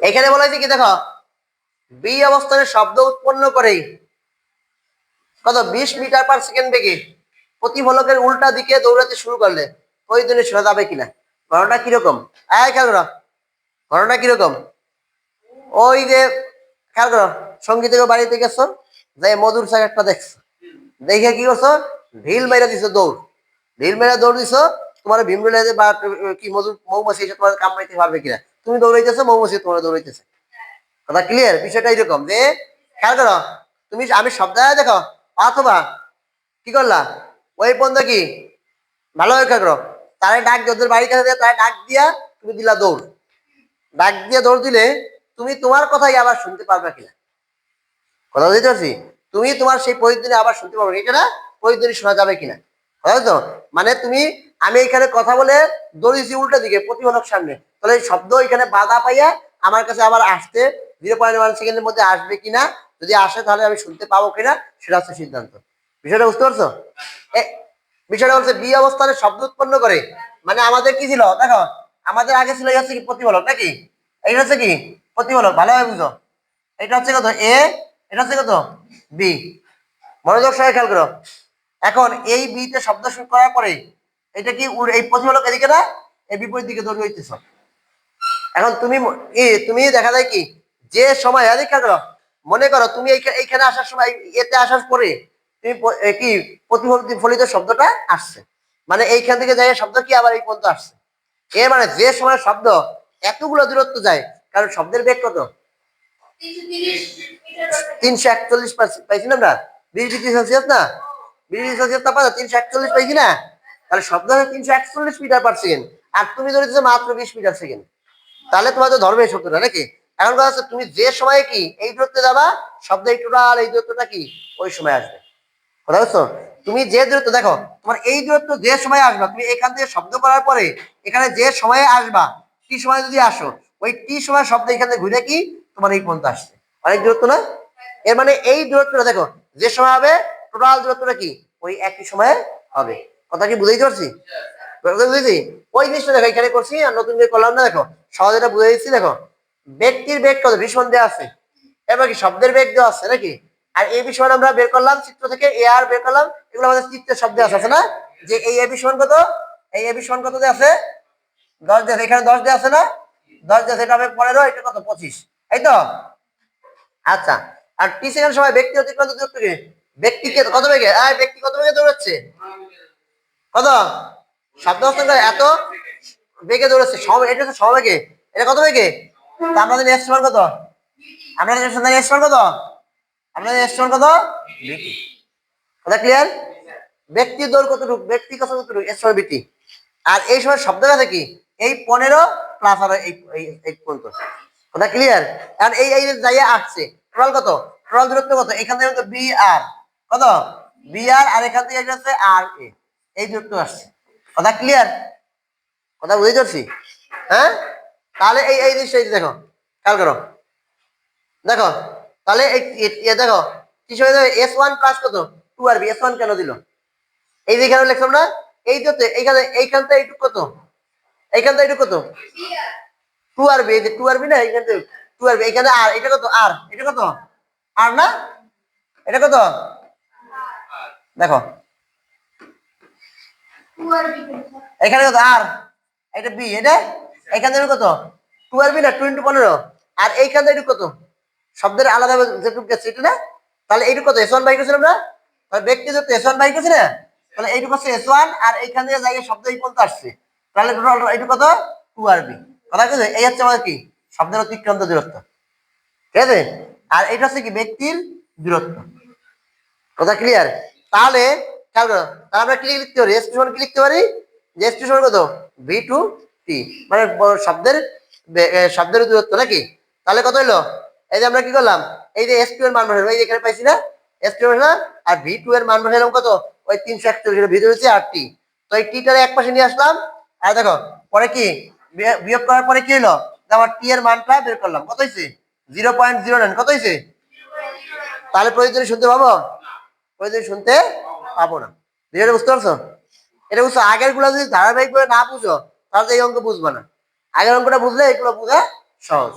এখানে বলা হয়েছে কি, দেখো বি অবস্থানে শব্দ উৎপন্ন করে কত, বিশ মিটার পার সেকেন্ড বেগে প্রতিফলকের উল্টা দিকে দৌড়াতে শুরু করলে দিনে শোনা যাবে কিনা? ঘটনা কীরকম? আয় খেয়াল করো। ঘটনা কীরকম? ওই যে, খেয়াল করো সংগীত বাড়িতে গেছো যে মধুর একটা দেখছ। দেখে কি করছ? ঢিল মেরে দিছো দৌড়। ঢিল মেরে দৌড় দিছো, তোমার বা, কি মধুর মৌমাছি এসে তোমার কামড়াইতে পারবে কিনা? তুমি দৌড়াইতেছো, মৌমাছি তোমার দৌড়াইতেছে। কথা ক্লিয়ার বিষয়টা এরকম যে, খেয়াল করো, তুমি আমি সব জায়গায় দেখো, অথবা কি করলা? ওই পর্যন্ত কি? ভালো খেয়াল করো, তারে ডাক দিয়ে ওদের বাড়ির কাছে তারে ডাক দিয়া তুমি দিলা দৌড়। ডাক দিয়ে দৌড় দিলে তুমি তোমার কথাই আবার শুনতে পারবে কিনা কথা বুঝতে পারছি? তুমি তোমার সেই প্রতিদিনে আবার শুনতে পারবে এটা প্রতিদিনই শোনা যাবে কিনা বুঝলো তো মানে তুমি, আমি এখানে কথা বলে দৌড়িয়েছি উল্টা দিকে প্রতিফলক সামনে। তাহলে এই শব্দ এখানে বাধা পাইয়া আমার কাছে আবার আসতে জিরো পয়েন্ট ওয়ান সেকেন্ডের মধ্যে আসবে কিনা, যদি আসে তাহলে আমি শুনতে পাবো কিনা, সেটা হচ্ছে সিদ্ধান্ত। বিষয়টা বুঝতে পারছ? বিষয়টা হচ্ছে বি অবস্থানে শব্দ উৎপন্ন করে। মানে আমাদের কি ছিল? দেখো, আমাদের আগে ছিল হচ্ছে কি প্রতিফলক, নাকি? এইটা হচ্ছে কি? প্রতিফলক ভালোভাবে বুঝো। এটা হচ্ছে কত? এ এটা হচ্ছে কত? বি মনোযোগ সহায় খেয়াল করো। এখন এই বিতে শব্দ শুরু করার পরে, এটা কি এই প্রতিফলক এদিকে না? এই বিপরীত দিকে দৌড়ে হইতেছ। এখন তুমি তুমি দেখা যায় কি, যে সময় এদিকে খেয়াল করো মনে করো তুমি এইখানে আসার সময়, এতে আসার পরে তুমি কি, প্রতিফলিত, ফলিত শব্দটা আসছে। মানে এইখান থেকে যাই শব্দ কি আবার এই পর্যন্ত আসছে। এর মানে যে সময় শব্দ এতগুলো দূরত্ব যায়, কারণ শব্দের বেগ কত? তিনশো একচল্লিশ পাইছি না না? তিনশো একচল্লিশ তাহলে শব্দ তিনশো একচল্লিশ মিটার পার সেকেন্ড, আর তুমি ধরেছো মাত্র বিশ মিটার সেকেন্ড। তাহলে তোমার তো ধর্মের শব্দটা নাকি? এখন কথা হচ্ছে তুমি যে সময়ে কি এই দূরত্বে যাবা শব্দ এই টোটাল এই দূরত্বটা কি ওই সময় আসবে। কথা বুঝছ? তুমি যে দূরত্ব, দেখো, তোমার এই দূরত্ব যে সময় আসবা, তুমি এখান থেকে শব্দ করার পরে এখানে যে সময়ে আসবা, টি সময় যদি আসো, ওই টি সময় শব্দ এখান থেকে ঘুরে কি তোমার এই পর্যন্ত আসছে। অনেক দূরত্ব না? এর মানে এই দূরত্বটা, দেখো, যে সময় হবে, টোটাল দূরত্বটা কি? ওই একই সময়ে হবে। কথা কি বুঝাইতে পারছি? বুঝেছি ওই জিনিসটা দেখো, এখানে করছি, আর নতুন করে করলাম না, দেখো, সহজে এটা বুঝে দিচ্ছি, দেখো, ব্যক্তির বেগ কত, ভীষণ দেওয়া আছে। এবার কি শব্দের বেগ দেওয়া আছে নাকি? আর এই বিষয় আমরা বের করলাম, চিত্র থেকে এ আর বের করলাম, এগুলো আমাদের চিত্রের শব্দে আছে না? যে এই এ বিষয় কত? এই এ বিষয় কত দিয়ে আছে? দশ দিয়ে এখানে দশ দিয়ে আছে না? দশ দিয়ে এটা হবে পনেরো, এটা কত? পঁচিশ এই তো? আচ্ছা আর টি সেকেন্ড সময় ব্যক্তি অতিক্রান্ত দূরত্ব কি ব্যক্তিকে কত বেগে? আয়, ব্যক্তি কত বেগে দৌড়াচ্ছে? কত? শব্দ এত বেগে দৌড়াচ্ছে সম এটা হচ্ছে সমবেগে এটা কত বেগে? তা জানি এস কত এস সমান কত আমরা জানি এস কত কথা ক্লিয়ার ব্যক্তি দৌড় কতটুকু ব্যক্তি কত কতটুকু? এস সমান বিটি। আর এই সময় শব্দ আছে কি? এই পনেরো প্লাস আর এই এই- পর্যন্ত। কথা ক্লিয়ার আর এই এই জায়গায় আসছে টোটাল কত? টোটাল দূরত্ব কত? এখান থেকে বি আর কত? বি আর আর এখান থেকে হচ্ছে আর এ এই দূরত্ব আসছে। কথা ক্লিয়ার কথা বুঝতে পারছি হ্যাঁ? তাহলে এই এই জিনিসটা দেখো খেয়াল করো। দেখো তাহলে এই দেখো কি সময় এস ওয়ান প্লাস কত? Two R B S one কেন দিল? এই যে এখানে লিখলাম না এই তো এইখানে এইখান থেকে এইটুকু কত? এইখান থেকে এইটুকু কত? Two R B two R B না এইখান থেকে টু আর বি এখানে আর এটা কত? আর এটা কত? আর না? এটা কত? দেখো এখানে কত? আর, এটা বি, এটা? এখান থেকে কত? টু আর বি না, টু ইন্টু পনেরো। আর এইখান থেকে কত? শব্দের আলাদা যেটুকু গেছে, এটা না? তাহলে এইটুকু কত? এস ওয়ান বাই করছিলাম না? তাহলে ব্যক্তি যত এস ওয়ান বাই করছে না? তাহলে এইটুকু হচ্ছে এস ওয়ান আর এইখান থেকে জায়গায় শব্দ এই পর্যন্ত আসছে। তাহলে টোটাল এইটুকু কত? টু আর বি কথা কি এই হচ্ছে আমাদের কি? শব্দের অতিক্রান্ত দূরত্ব। ঠিক আছে? আর এটা হচ্ছে কি? ব্যক্তির দূরত্ব। কথা ক্লিয়ার তাহলে আমরা কি লিখতে পারি এস কি লিখতে পারি? যে এস কত? ভি টু টি মানে শব্দের শব্দের দূরত্ব নাকি? তাহলে কত হলো? এই যে আমরা কি করলাম? এই যে এস টু এর মান বসালাম এই যে এখানে পাইছি না? এস টু না আর ভি টু এর মান বসালাম কত? ওই তিনশো একচল্লিশ ভিতরে হচ্ছে আর টি তো এই টিটারে এক পাশে নিয়ে আসলাম, আর দেখো, পরে কি? বিয়- বিয়োগ করার পরে কি হলো? আমার টি এর মানটা বের করলাম, কত হয়েছে জিরো পয়েন্ট জিরো নাইন কত হয়েছে তাহলে প্রয়োজনে শুনতে পাবো? প্রয়োজনে শুনতে পাবো না। বিষয়টা বুঝতে পারছ? এটা বুঝছ, আগেরগুলো যদি ধারাবাহিক ভাবে না বুঝো, তাহলে এই অঙ্ক বুঝব না। আগের অঙ্কটা বুঝলে এগুলো বুঝা সহজ।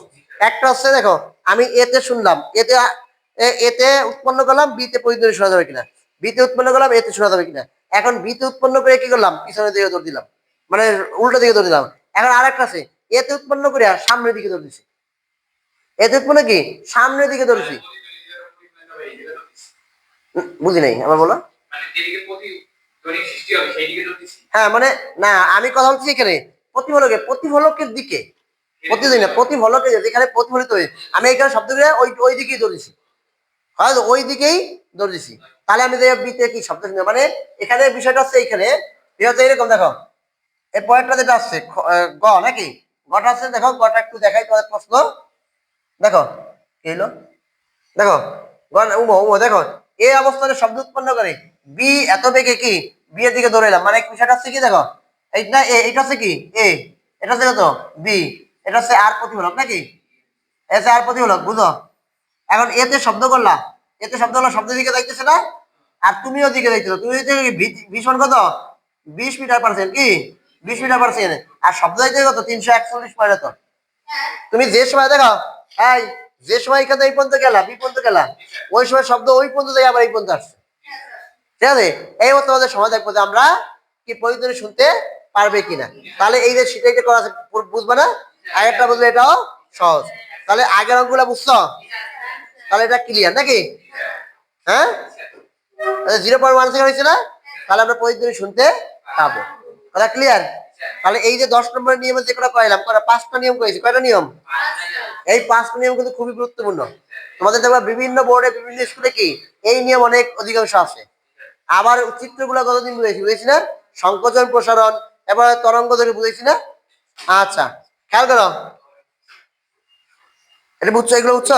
একটা হচ্ছে, দেখো, আমি এতে শুনলাম এতে এতে উৎপন্ন করলাম বিতে প্রতিধ্বনি শোনা যাবে কিনা। বিতে উৎপন্ন করলাম এতে শোনা যাবে কিনা। এখন বিতে উৎপন্ন করে কি করলাম? পিছনের দিকে দৌড় দিলাম। মানে উল্টো দিকে দৌড় দিলাম। এখন আর একটা আছে এতে উৎপন্ন করে সামনের দিকে দৌড় দিছি। এতে উৎপন্ন কি? সামনের দিকে দৌড়ছি। বুঝি নাই আমার বলো। হ্যাঁ। মানে না আমি কথা বলছি এখানে প্রতিফলকের প্রতিফলকের দিকে। প্রতিদিন প্রতিফলকে যেখানে প্রতিফলিত হয়ে আমি এখানে শব্দগুলো ওই ওই দিকেই ধরেছি। হয়তো ওই দিকেই ধরেছি। তাহলে আমি বিতে কি শব্দ শুনে? মানে এখানে বিষয়টা হচ্ছে এইখানে। এটা হচ্ছে এরকম দেখো। এর পরেরটা যেটা আসছে গ নাকি? গটা আছে দেখো গটা একটু দেখাই তোমাদের প্রশ্ন। দেখো কি হলো দেখো উমো উমো দেখো এই অবস্থানে শব্দ উৎপন্ন করে। বি এত বেগে কি? বি এর দিকে এলাম। মানে বিষয়টা হচ্ছে কি দেখো? এইটা এ এটা হচ্ছে কি? এ, এটা হচ্ছে কত? বি এটা হচ্ছে আর প্রতিফলক নাকি? এসে আর প্রতিফলক, বুঝো? এখন এতে শব্দ করলা। এতে শব্দ হলো শব্দের দিকে যাইতেছে না? আর তুমিও দিকে যাইতেছো। তুমি ভীষণ কত? বিশ মিটার পার্সেন্ট কি? বিশ মিটার পার্সেন্ট আর শব্দ যাইতে কত? তিনশো একচল্লিশ পয়েন্ট তো। তুমি যে সময় দেখো, এই, যে সময় এখানে এই পর্যন্ত গেলা, বি পর্যন্ত গেলা, ওই সময় শব্দ ওই পর্যন্ত থেকে আবার এই পর্যন্ত আসছে। ঠিক আছে? এই মতো দেখব যে আমরা কি প্রতিদিন শুনতে পারবে কিনা। তাহলে এই যে সেটা করা আছে, বুঝবে না? আগেরটা বুঝলে এটাও সহজ। তাহলে আগের অঙ্কগুলো বুঝছ? তাহলে এটা ক্লিয়ার নাকি? হ্যাঁ? জিরো পয়েন্ট ওয়ান সেকেন্ড হয়েছে না? তাহলে আমরা প্রতিদিন শুনতে পাবো। কথা ক্লিয়ার তাহলে এই যে দশ নম্বরের নিয়মে যে কটা করাইলাম? কটা? পাঁচটা নিয়ম করেছি। কয়টা নিয়ম? এই পাঁচটা নিয়ম কিন্তু খুবই গুরুত্বপূর্ণ। তোমাদের দেখবা বিভিন্ন বোর্ডে বিভিন্ন স্কুলে কি এই নিয়ম অনেক অধিকাংশ আছে। আবার চিত্রগুলো কতদিন বুঝেছি বুঝেছি না? সংকোচন প্রসারণ, এবার তরঙ্গ ধরে বুঝেছি না? আচ্ছা খেয়াল করো। এটা বুঝছ, এগুলো বুঝছ?